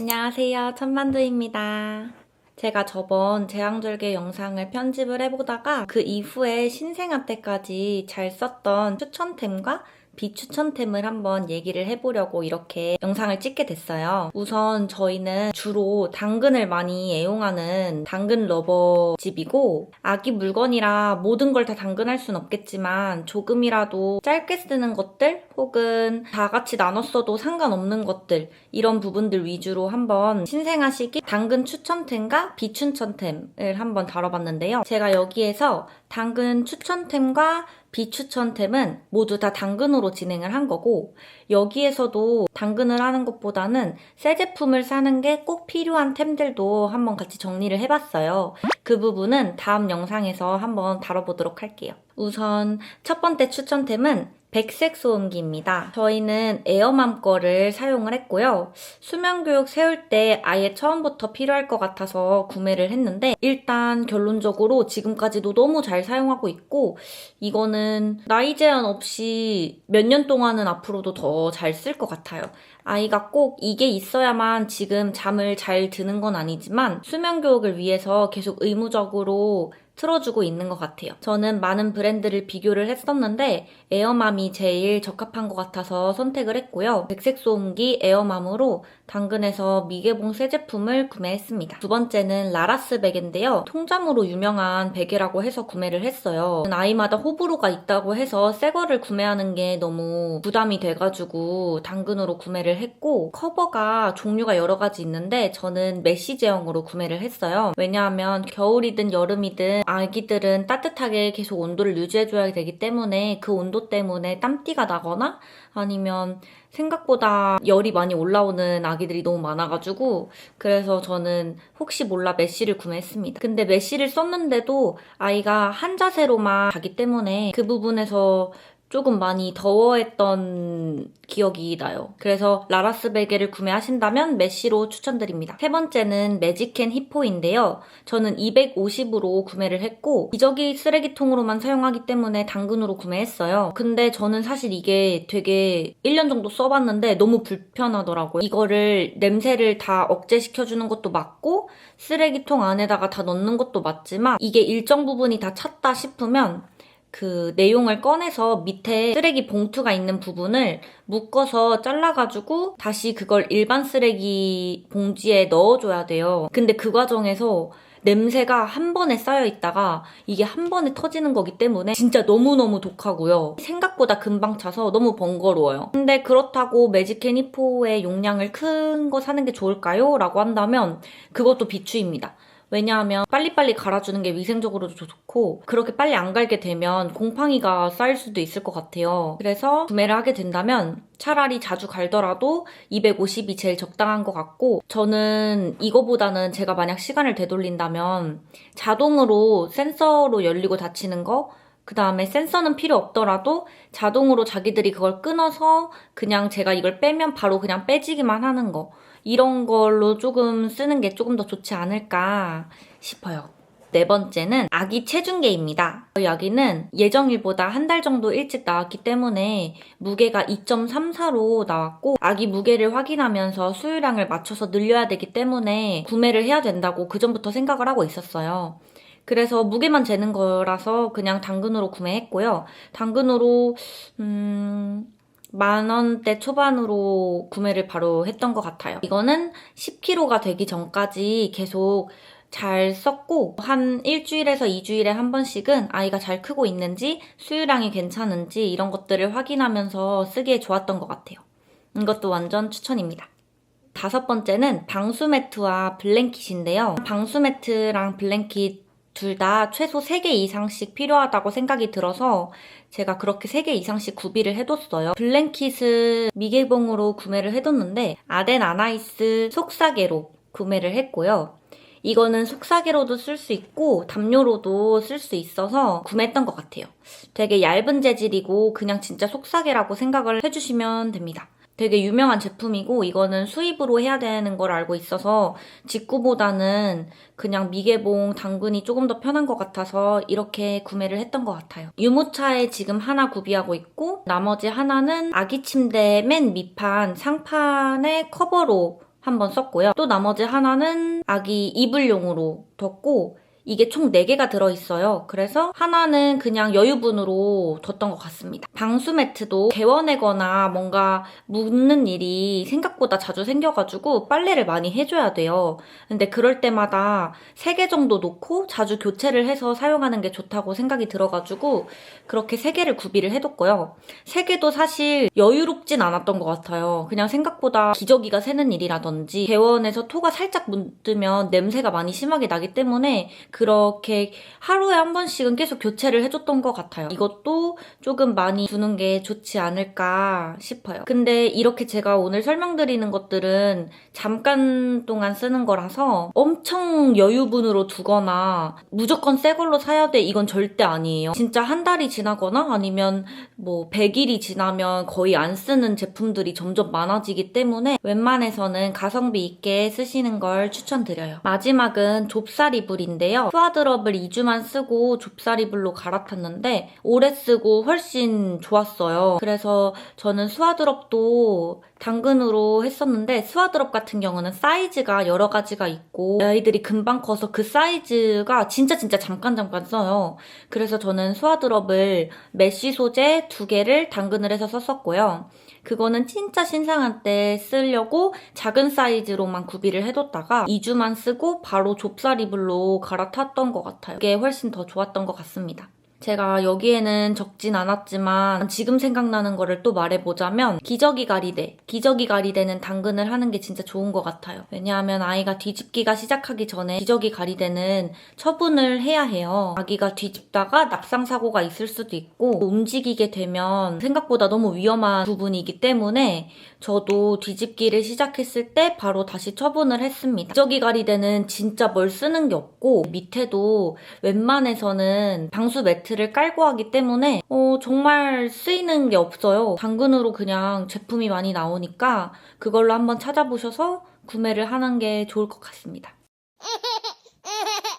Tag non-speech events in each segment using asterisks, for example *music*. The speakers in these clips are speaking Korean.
안녕하세요. 천만두입니다. 제가 저번 제왕절개 영상을 편집을 해보다가 그 이후에 신생아 때까지 잘 썼던 추천템과 비추천템을 한번 얘기를 해보려고 이렇게 영상을 찍게 됐어요. 우선 저희는 주로 당근을 많이 애용하는 당근 러버 집이고 아기 물건이라 모든 걸 다 당근할 순 없겠지만 조금이라도 짧게 쓰는 것들 혹은 다 같이 나눠 써도 상관없는 것들 이런 부분들 위주로 한번 신생아 시기 당근 추천템과 비추천템을 한번 다뤄봤는데요. 제가 여기에서 당근 추천템과 비추천템은 모두 다 당근으로 진행을 한 거고 여기에서도 당근을 하는 것보다는 새 제품을 사는 게 꼭 필요한 템들도 한번 같이 정리를 해봤어요. 그 부분은 다음 영상에서 한번 다뤄보도록 할게요. 우선 첫 번째 추천템은 백색 소음기입니다. 저희는 에어맘 거를 사용을 했고요. 수면 교육 세울 때 아예 처음부터 필요할 것 같아서 구매를 했는데 일단 결론적으로 지금까지도 너무 잘 사용하고 있고 이거는 나이 제한 없이 몇 년 동안은 앞으로도 더 잘 쓸 것 같아요. 아이가 꼭 이게 있어야만 지금 잠을 잘 드는 건 아니지만 수면 교육을 위해서 계속 의무적으로 틀어주고 있는 것 같아요. 저는 많은 브랜드를 비교를 했었는데 에어맘이 제일 적합한 것 같아서 선택을 했고요. 백색 소음기 에어맘으로 당근에서 미개봉 새 제품을 구매했습니다. 두 번째는 라라스 베개인데요. 통잠으로 유명한 베개라고 해서 구매를 했어요. 아이마다 호불호가 있다고 해서 새 거를 구매하는 게 너무 부담이 돼가지고 당근으로 구매를 했고 커버가 종류가 여러 가지 있는데 저는 메쉬 제형으로 구매를 했어요. 왜냐하면 겨울이든 여름이든 아기들은 따뜻하게 계속 온도를 유지해줘야 되기 때문에 그 온도 때문에 땀띠가 나거나 아니면 생각보다 열이 많이 올라오는 아기들이 너무 많아가지고 그래서 저는 혹시 몰라 메쉬를 구매했습니다. 근데 메쉬를 썼는데도 아이가 한 자세로만 자기 때문에 그 부분에서 조금 많이 더워했던 기억이 나요. 그래서 라라스 베개를 구매하신다면 메쉬로 추천드립니다. 세 번째는 매직캔 히포인데요. 저는 250으로 구매를 했고 기저귀 쓰레기통으로만 사용하기 때문에 당근으로 구매했어요. 근데 저는 사실 이게 되게 1년 정도 써봤는데 너무 불편하더라고요. 이거를 냄새를 다 억제시켜주는 것도 맞고 쓰레기통 안에다가 다 넣는 것도 맞지만 이게 일정 부분이 다 찼다 싶으면 그 내용을 꺼내서 밑에 쓰레기 봉투가 있는 부분을 묶어서 잘라가지고 다시 그걸 일반 쓰레기 봉지에 넣어줘야 돼요. 근데 그 과정에서 냄새가 한 번에 쌓여 있다가 이게 한 번에 터지는 거기 때문에 진짜 너무너무 독하고요. 생각보다 금방 차서 너무 번거로워요. 근데 그렇다고 매직캔 히포의 용량을 큰 거 사는 게 좋을까요? 라고 한다면 그것도 비추입니다. 왜냐하면 빨리빨리 갈아주는 게 위생적으로도 좋고 그렇게 빨리 안 갈게 되면 곰팡이가 쌓일 수도 있을 것 같아요. 그래서 구매를 하게 된다면 차라리 자주 갈더라도 250이 제일 적당한 것 같고 저는 이거보다는 제가 만약 시간을 되돌린다면 자동으로 센서로 열리고 닫히는 거 그 다음에 센서는 필요 없더라도 자동으로 자기들이 그걸 끊어서 그냥 제가 이걸 빼면 바로 그냥 빼지기만 하는 거. 이런 걸로 조금 쓰는 게 조금 더 좋지 않을까 싶어요. 네 번째는 아기 체중계입니다. 저희 아기는 예정일보다 한 달 정도 일찍 나왔기 때문에 무게가 2.34로 나왔고 아기 무게를 확인하면서 수유량을 맞춰서 늘려야 되기 때문에 구매를 해야 된다고 그전부터 생각을 하고 있었어요. 그래서 무게만 재는 거라서 그냥 당근으로 구매했고요. 당근으로 음... 만 원대 초반으로 구매를 바로 했던 것 같아요. 이거는 10kg가 되기 전까지 계속 잘 썼고 한 일주일에서 2주일에 한 번씩은 아이가 잘 크고 있는지 수유량이 괜찮은지 이런 것들을 확인하면서 쓰기에 좋았던 것 같아요. 이것도 완전 추천입니다. 다섯 번째는 방수 매트와 블랭킷인데요. 방수 매트랑 블랭킷 둘 다 최소 3개 이상씩 필요하다고 생각이 들어서 제가 그렇게 3개 이상씩 구비를 해뒀어요. 블랭킷은 미개봉으로 구매를 해뒀는데 아덴 아나이스 속사계로 구매를 했고요. 이거는 속사계로도 쓸 수 있고 담요로도 쓸 수 있어서 구매했던 것 같아요. 되게 얇은 재질이고 그냥 진짜 속사계라고 생각을 해주시면 됩니다. 되게 유명한 제품이고 이거는 수입으로 해야 되는 걸 알고 있어서 직구보다는 그냥 미개봉 당근이 조금 더 편한 것 같아서 이렇게 구매를 했던 것 같아요. 유모차에 지금 하나 구비하고 있고 나머지 하나는 아기 침대 맨 밑판 상판의 커버로 한번 썼고요. 또 나머지 하나는 아기 이불용으로 뒀고 이게 총 4개가 들어있어요. 그래서 하나는 그냥 여유분으로 뒀던 것 같습니다. 방수 매트도 개워내거나 뭔가 묻는 일이 생각보다 자주 생겨가지고 빨래를 많이 해줘야 돼요. 근데 그럴 때마다 3개 정도 놓고 자주 교체를 해서 사용하는 게 좋다고 생각이 들어가지고 그렇게 3개를 구비를 해뒀고요. 3개도 사실 여유롭진 않았던 것 같아요. 그냥 생각보다 기저귀가 새는 일이라든지 개원에서 토가 살짝 묻으면 냄새가 많이 심하게 나기 때문에 그렇게 하루에 한 번씩은 계속 교체를 해줬던 것 같아요. 이것도 조금 많이 두는 게 좋지 않을까 싶어요. 근데 이렇게 제가 오늘 설명드리는 것들은 잠깐 동안 쓰는 거라서 엄청 여유분으로 두거나 무조건 새 걸로 사야 돼 이건 절대 아니에요. 진짜 한 달이 지나거나 아니면 뭐 100일이 지나면 거의 안 쓰는 제품들이 점점 많아지기 때문에 웬만해서는 가성비 있게 쓰시는 걸 추천드려요. 마지막은 좁쌀 이불인데요. 스와드럽을 2주만 쓰고 좁쌀 이불로 갈아탔는데 오래 쓰고 훨씬 좋았어요. 그래서 저는 스와드럽도 당근으로 했었는데 스와드럽 같은 경우는 사이즈가 여러 가지가 있고 아이들이 금방 커서 그 사이즈가 진짜 진짜 잠깐 잠깐 써요. 그래서 저는 스와드럽을 메쉬 소재 두 개를 당근을 해서 썼었고요. 그거는 진짜 신상한 때 쓰려고 작은 사이즈로만 구비를 해뒀다가 2주만 쓰고 바로 좁쌀 이불로 갈아탔던 것 같아요. 그게 훨씬 더 좋았던 것 같습니다. 제가 여기에는 적진 않았지만 지금 생각나는 거를 또 말해보자면 기저귀 가리대. 기저귀 가리대는 당근을 하는 게 진짜 좋은 것 같아요. 왜냐하면 아이가 뒤집기가 시작하기 전에 기저귀 가리대는 처분을 해야 해요. 아기가 뒤집다가 낙상 사고가 있을 수도 있고 움직이게 되면 생각보다 너무 위험한 부분이기 때문에 저도 뒤집기를 시작했을 때 바로 다시 처분을 했습니다. 기저귀 가리대는 진짜 뭘 쓰는 게 없고 밑에도 웬만해서는 방수 매트 를 깔고 하기 때문에 어, 정말 쓰이는 게 없어요. 당근으로 그냥 제품이 많이 나오니까 그걸로 한번 찾아보셔서 구매를 하는 게 좋을 것 같습니다. *laughs*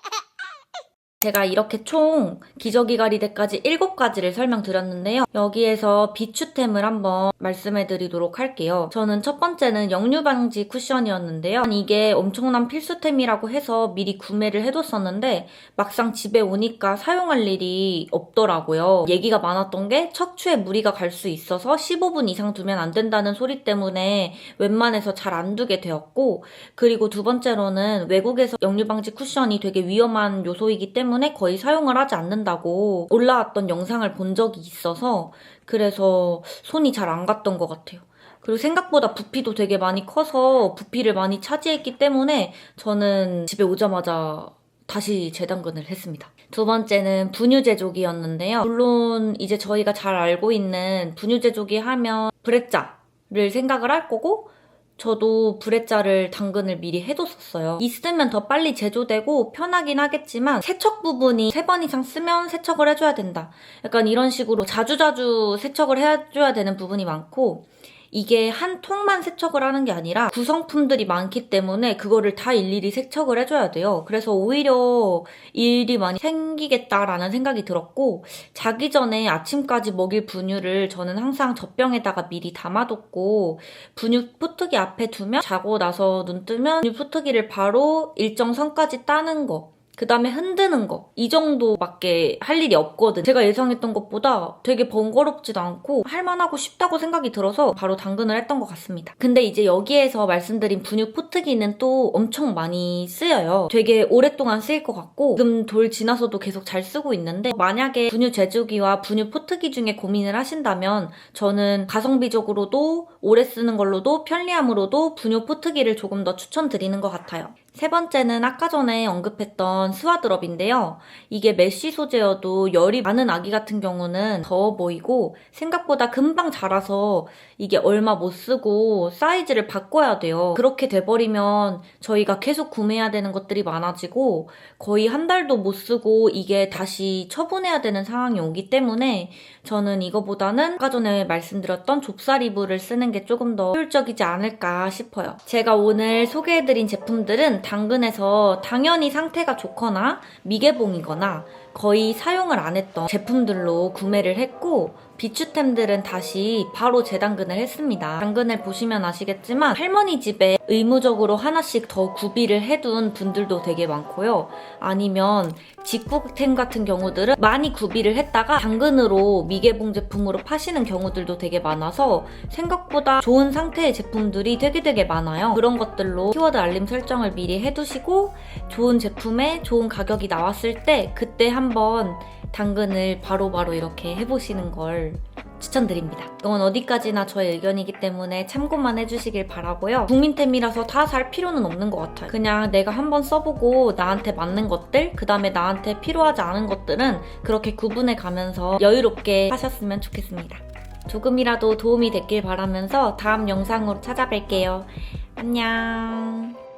제가 이렇게 총 기저귀 가리대까지 7가지를 설명드렸는데요. 여기에서 비추템을 한번 말씀해 드리도록 할게요. 저는 첫 번째는 역류 방지 쿠션이었는데요. 이게 엄청난 필수템이라고 해서 미리 구매를 해뒀었는데 막상 집에 오니까 사용할 일이 없더라고요. 얘기가 많았던 게 척추에 무리가 갈 수 있어서 15분 이상 두면 안 된다는 소리 때문에 웬만해서 잘 안 두게 되었고 그리고 두 번째로는 외국에서 역류 방지 쿠션이 되게 위험한 요소이기 때문에 때문에 거의 사용을 하지 않는다고 올라왔던 영상을 본 적이 있어서 그래서 손이 잘 안 갔던 것 같아요. 그리고 생각보다 부피도 되게 많이 커서 부피를 많이 차지했기 때문에 저는 집에 오자마자 다시 재당근을 했습니다. 두 번째는 분유 제조기였는데요. 물론 이제 저희가 잘 알고 있는 분유 제조기 하면 브레짜를 생각을 할 거고 저도 브레자를 당근을 미리 해뒀었어요. 있으면 더 빨리 제조되고 편하긴 하겠지만 세척 부분이 세 번 이상 쓰면 세척을 해줘야 된다. 약간 이런 식으로 자주자주 세척을 해줘야 되는 부분이 많고 이게 한 통만 세척을 하는 게 아니라 구성품들이 많기 때문에 그거를 다 일일이 세척을 해줘야 돼요. 그래서 오히려 일이 많이 생기겠다라는 생각이 들었고 자기 전에 아침까지 먹일 분유를 저는 항상 젖병에다가 미리 담아뒀고 분유 포트기 앞에 두면 자고 나서 눈 뜨면 분유 포트기를 바로 일정 선까지 따는 거 그 다음에 흔드는 거. 이 정도밖에 할 일이 없거든. 제가 예상했던 것보다 되게 번거롭지도 않고 할만하고 쉽다고 생각이 들어서 바로 당근을 했던 것 같습니다. 근데 이제 여기에서 말씀드린 분유 포트기는 또 엄청 많이 쓰여요. 되게 오랫동안 쓰일 것 같고 지금 돌 지나서도 계속 잘 쓰고 있는데 만약에 분유 제조기와 분유 포트기 중에 고민을 하신다면 저는 가성비적으로도 오래 쓰는 걸로도 편리함으로도 분유 포트기를 조금 더 추천드리는 것 같아요. 세 번째는 아까 전에 언급했던 스와드럽인데요. 이게 메쉬 소재여도 열이 많은 아기 같은 경우는 더워 보이고 생각보다 금방 자라서 이게 얼마 못 쓰고 사이즈를 바꿔야 돼요. 그렇게 돼버리면 저희가 계속 구매해야 되는 것들이 많아지고 거의 한 달도 못 쓰고 이게 다시 처분해야 되는 상황이 오기 때문에 저는 이거보다는 아까 전에 말씀드렸던 좁쌀 이불을 쓰는 게 조금 더 효율적이지 않을까 싶어요. 제가 오늘 소개해드린 제품들은 당근에서 당연히 상태가 좋거나 미개봉이거나 거의 사용을 안 했던 제품들로 구매를 했고 비추템들은 다시 바로 재당근을 했습니다. 당근을 보시면 아시겠지만 할머니 집에 의무적으로 하나씩 더 구비를 해둔 분들도 되게 많고요. 아니면 직구템 같은 경우들은 많이 구비를 했다가 당근으로 미개봉 제품으로 파시는 경우들도 되게 많아서 생각보다 좋은 상태의 제품들이 되게 되게 많아요. 그런 것들로 키워드 알림 설정을 미리 해두시고 좋은 제품에 좋은 가격이 나왔을 때 그때 한번 당근을 바로 바로 이렇게 해보시는 걸 추천드립니다. 이건 어디까지나 저의 의견이기 때문에 참고만 해주시길 바라고요. 국민템이라서 다 살 필요는 없는 것 같아요. 그냥 내가 한번 써보고 나한테 맞는 것들, 그 다음에 나한테 필요하지 않은 것들은 그렇게 구분해 가면서 여유롭게 하셨으면 좋겠습니다. 조금이라도 도움이 됐길 바라면서 다음 영상으로 찾아뵐게요. 안녕.